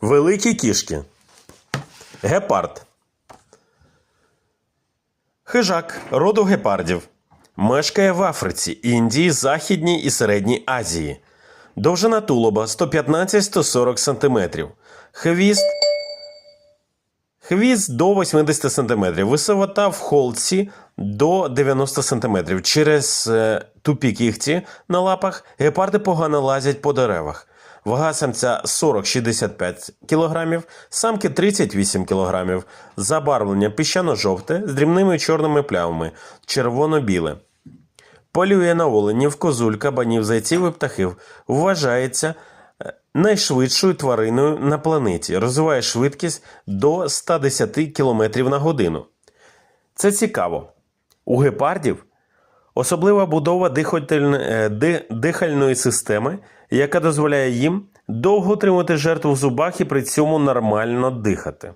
Великі кішки. Гепард. Хижак роду гепардів. Мешкає в Африці, Індії, Західній і Середній Азії. Довжина тулуба 115-140 см. Хвіст Хвіст до 80 см, висота в холці до 90 см. Через е, тупі кігті на лапах гепарди погано лазять по деревах. Вага самця 40-65 кг, самки 38 кг. Забарвлення піщано-жовте з дрібними чорними плямами, червоно-біле. Полює на оленів, козуль, кабанів, зайців і птахів. Вважається е, найшвидшою твариною на планеті. Розвиває швидкість до 110 км на годину. Це цікаво. У гепардів особлива будова е, ди- дихальної системи, яка дозволяє їм довго тримати жертву в зубах і при цьому нормально дихати.